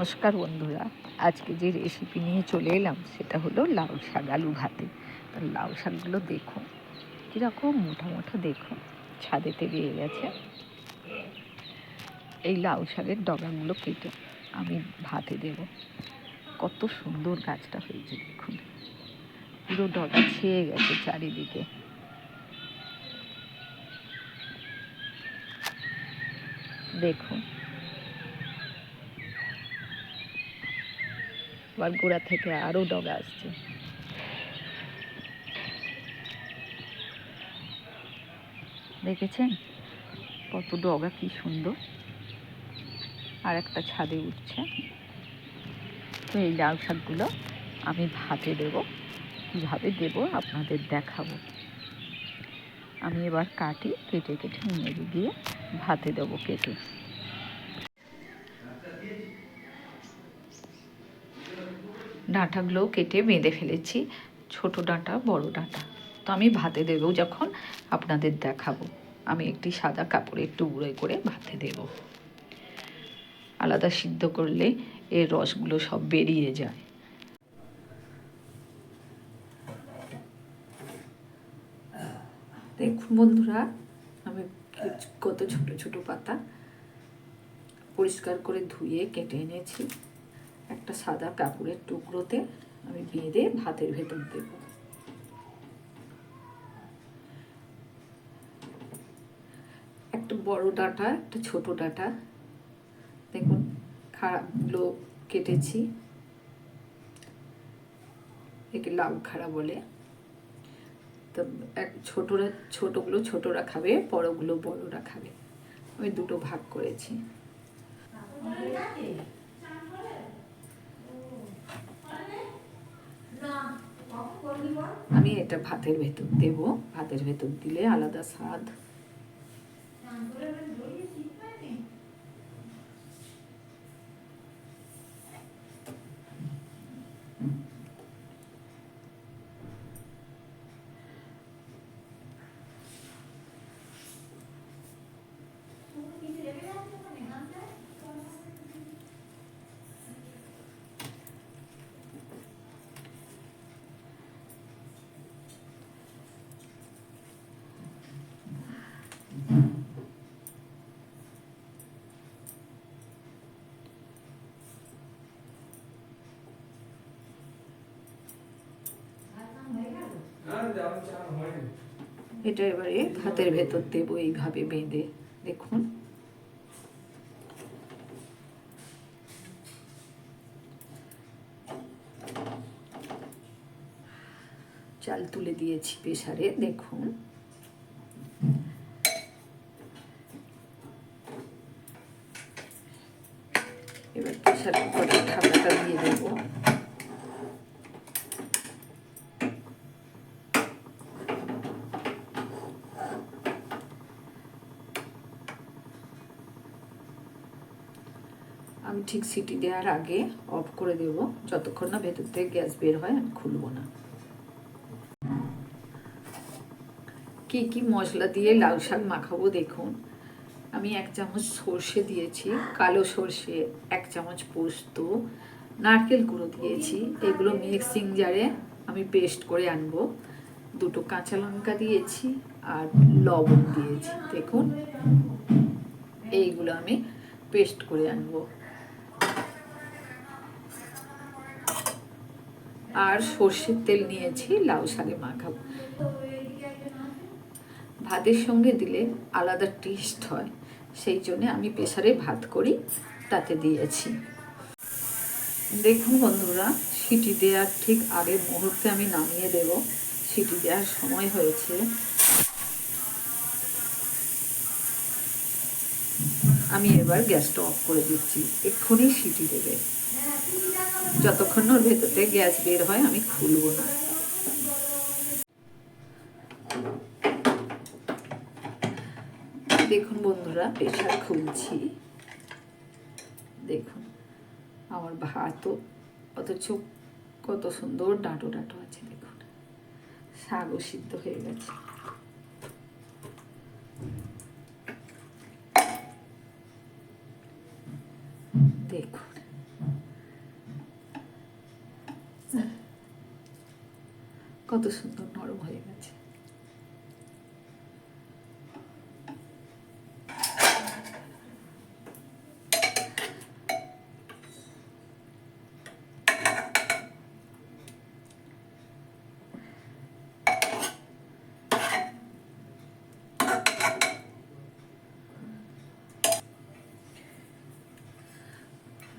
নমস্কার বন্ধুরা। আজকে যে রেসিপি নিয়ে চলে এলাম, সেটা হলো লাউ শাক, আলু ভাতে। লাউ শাকগুলো দেখো, কীরকম মোটা মোটা দেখো ছাদেতে বেয়ে গেছে এই লাউ শাকের ডগাগুলো কেটে আমি ভাতে দেব। কত সুন্দর গাছটা হয়েছে, দেখুন। পুরো ডগা ছেয়ে গেছে চারিদিকে। দেখুন আবার গোড়া থেকে আরও ডগা আসছে। দেখেছেন? কত ডগা, কি সুন্দর। আর একটা ছাদে উঠছে। তো এই লাউ শাকগুলো আমি ভাতে দেব। কীভাবে দেব আপনাদের দেখাবো। আমি এবার কাটি কেটে কেটে নিয়ে গিয়ে ভাতে দেবো কেটে। ডাঁটাগুলোও কেটে বেঁধে ফেলেছি। ছোট ডাঁটা, বড় ডাঁটা। তো আমি ভাতে দেবো যখন আপনাদের দেখাবো। আমি একটি সাদা কাপড়ে একটু গুঁড়ো করে ভাতে দেব। আলাদা সিদ্ধ করলে এর রসগুলো সব বেরিয়ে যায়। দেখুন বন্ধুরা, আমি কত ছোট ছোট পাতা পরিষ্কার করে ধুয়ে কেটে এনেছি। একটা সাদা কাপড়ের টুকরোতে আমি বেঁধে ভাতের ভেতর দেব। একটা বড় ডাটা, একটা ছোট ডাটা। দেখুন খারাপগুলো কেটেছি। একে লাউ খাড়া বলে। তো এক ছোটরা, ছোটগুলো ছোটরা খাবে, বড়গুলো বড়রা খাবে। আমি দুটো ভাগ করেছি। আমি এটা ভাতের ভেতর দেব। ভাতের ভেতর দিলে আলাদা স্বাদ। এটা এবারে ভাতের ভেতর দেবো এইভাবে বেঁধে দেখুন। চাল তুলে দিয়েছি প্রেসারে দেখুন এবার প্রেসার কুকারের ঢাকাটা দিয়ে দেবো আমি ঠিক সিটি দেওয়ার আগে অফ করে দেব। যতক্ষণ না ভেতর থেকে গ্যাস বের হয়, আমি খুলবো না। কি কি মশলা দিয়ে লাউ শাক মাখাবো দেখুন। আমি এক চামচ সর্ষে দিয়েছি, কালো সর্ষে, এক চামচ পোস্ত, নারকেল গুঁড়ো দিয়েছি। এগুলো মিক্সিং জারে আমি পেস্ট করে আনব। দুটো কাঁচা লঙ্কা দিয়েছি আর লবণ দিয়েছি। দেখুন, এইগুলো আমি পেস্ট করে আনব। আর সর্ষের তেল নিয়েছি, লাউ শাকে মাখাবো। ভাতের সঙ্গে দিলে আলাদা টেস্ট হয়, সেই জন্য আমি প্রেসারে ভাত করি, তাতে দিয়েছি। দেখুন বন্ধুরা, সিটি দেওয়ার ঠিক আগের মুহূর্তে আমি নামিয়ে দেব। সিটি দেওয়ার সময় হয়েছে। আমি এবার গ্যাসটা অফ করে দিচ্ছি। এক্ষুনি সিটি দেবে। যতক্ষণ ওর ভেতরে গ্যাস বের হয়, আমি খুলব না। দেখুন বন্ধুরা, প্রেশার খুলছি। দেখুন, আমার ভাতও অথচ কত সুন্দর ডাঁটো ডাঁটো আছে, দেখুন। শাকও সিদ্ধ হয়ে গেছে। দেখুন কত সুন্দর নরম হয়ে গেছে।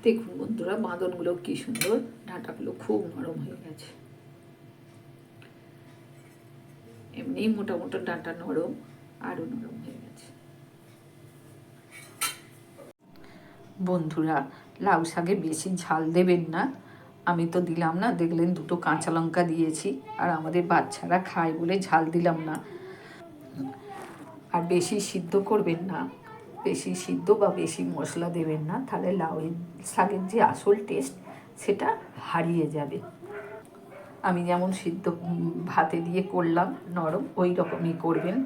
দেখুন বন্ধুরা, বাঁধনগুলো কি সুন্দর, ডাঁটাগুলো খুব নরম হয়ে গেছে। এমনি মোটা মোটা ডাঁটা নরম, আরও নরম হয়ে গেছে। বন্ধুরা, লাউ শাকে বেশি ঝাল দেবেন না। আমি তো দিলাম না, দেখলেন দুটো কাঁচা লঙ্কা দিয়েছি, আর আমাদের বাচ্চারা খায় বলে ঝাল দিলাম না। আর বেশি সিদ্ধ করবেন না। বেশি সিদ্ধ বা বেশি মশলা দেবেন না তাহলে লাউ শাকের যে আসল টেস্ট সেটা হারিয়ে যাবে। আমি যেমন সিদ্ধ ভাতে দিয়ে করলাম নরম ওই রকমই করবেন।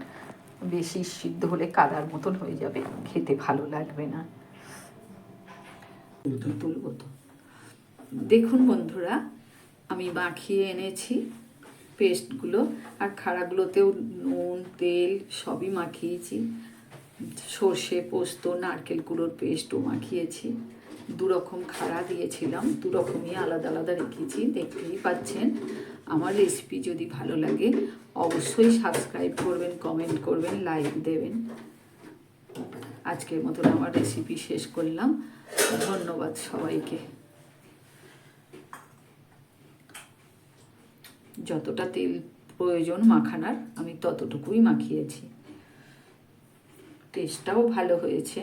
বেশি সিদ্ধ হলে কাদার মতন হয়ে যাবে খেতে ভালো লাগবে না। দেখুন বন্ধুরা আমি মাখিয়ে এনেছি পেস্টগুলো আর খাড়াগুলোতেও নুন তেল সবই মাখিয়েছি। সর্ষে, পোস্ত নারকেল গুঁড়োর পেস্টও মাখিয়েছি। দুরকম খাড়া দিয়েছিলাম, দুরকমই আলাদা আলাদা রেখেছি, দেখতেই পাচ্ছেন। আমার রেসিপি যদি ভালো লাগে, অবশ্যই সাবস্ক্রাইব করবেন কমেন্ট করবেন লাইক দেবেন। আজকের মতন আমার রেসিপি শেষ করলাম। ধন্যবাদ সবাইকে। যতটা তেল প্রয়োজন মাখানার, আমি ততটুকুই মাখিয়েছি। টেস্টটাও ভালো হয়েছে।